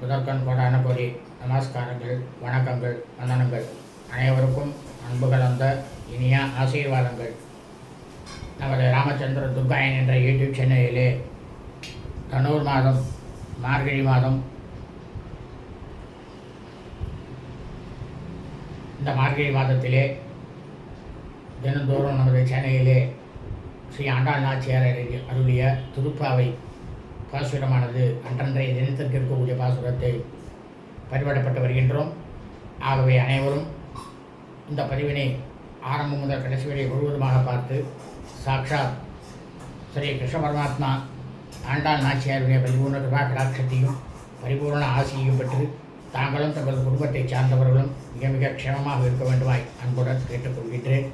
முதற்கண் கோடான கோடி நமஸ்காரங்கள் வணக்கங்கள் வந்தனங்கள். அனைவருக்கும் அன்பு கலந்த இனிய ஆசீர்வாதங்கள். நமது ராமச்சந்திர துர்காயன் என்ற யூடியூப் சேனலிலே தனூர் மாதம் மார்கழி மாதம் இந்த மார்கழி மாதத்திலே தினந்தோறும் நமது சேனலிலே ஸ்ரீ ஆண்டாள் நாச்சியார் அருளிய திருப்பாவை பாசுரமானது அன்றன்றைய தினத்திற்கு இருக்கக்கூடிய பாசுரத்தை பரிபடப்பட்டு வருகின்றோம். ஆகவே அனைவரும் இந்த பதிவினை ஆரம்பம் முதல் கடைசி வரை முழுவதுமாக பார்த்து சாக்ஷாத் ஸ்ரீ கிருஷ்ண பரமாத்மா ஆண்டாள் நாச்சியாருடைய பரிபூர்ண கிருபா கடாட்சத்தையும் பரிபூர்ண ஆசியையும் பெற்று தாங்களும் தங்கள் குடும்பத்தைச் சார்ந்தவர்களும் மிக மிக க்ஷேமமாக இருக்க வேண்டுமாய் அன்புடன் கேட்டுக்கொள்கின்றேன்.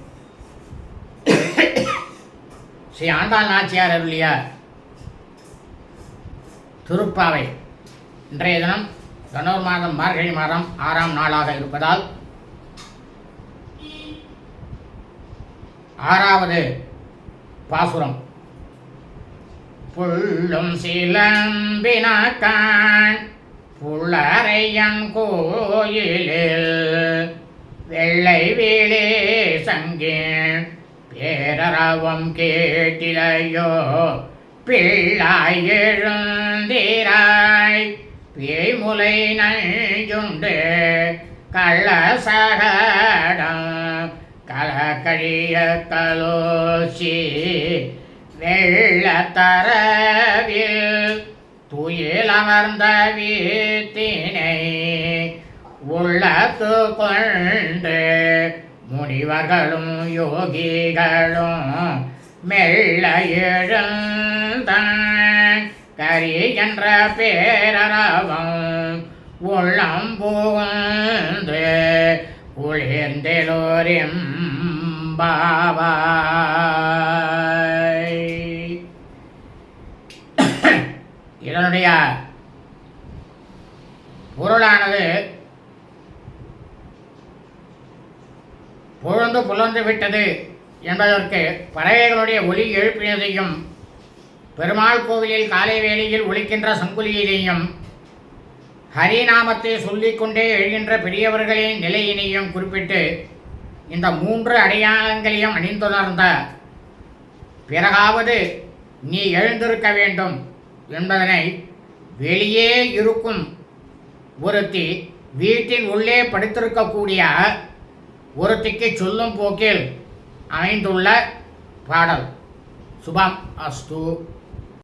ஸ்ரீ ஆண்டாள் நாச்சியார் அருளியார் திருப்பாவை. இன்றைய தினம் தனோர் மாதம் மார்கழி மாதம் ஆறாம் நாளாக இருப்பதால் ஆறாவது பாசுரம். புள்ளும் சிலம்பினாக்கான் புள்ளரையன் கோயிலில் வெள்ளை வேலே சங்கே பேரரவம் கேட்டிலையோ பிள்ளாய் எழுந்திராய் பேய்முலை நஞ்சுண்டு கள்ளசகடம். கலக்கழிய கலோசி வெள்ளத்தரவில் துயில் அமர்ந்த வீத்தினை உள்ளத்து கொண்டு முனிவர்களும் யோகிகளும் மெல்ல எழுந்தான். கரி என்ற பேரரவம் உள்ளம் புகுந்து குளிர்ந்தெலோரிம் பாவாய். இதனுடைய பொருளானது பொழுந்து புலர்ந்து விட்டது. என்பதற்கு பறவைகளுடைய ஒலி எழுப்பினதையும் பெருமாள் கோவிலில் காலை வேளையில் ஒழிக்கின்ற சங்குலியினையும் ஹரிநாமத்தை சொல்லிக்கொண்டே எழுகின்ற பெரியவர்களின் நிலையினையும் குறிப்பிட்டு இந்த மூன்று அடையாளங்களையும் அணிந்துணர்ந்த பிறகாவது நீ எழுந்திருக்க வேண்டும் என்பதனை வெளியே இருக்கும் ஒருத்தி வீட்டின் உள்ளே படுத்திருக்கக்கூடிய ஒருத்திக்கு சொல்லும் போக்கில் அமைந்துள்ள பாடல். சுபம் அஸ்து.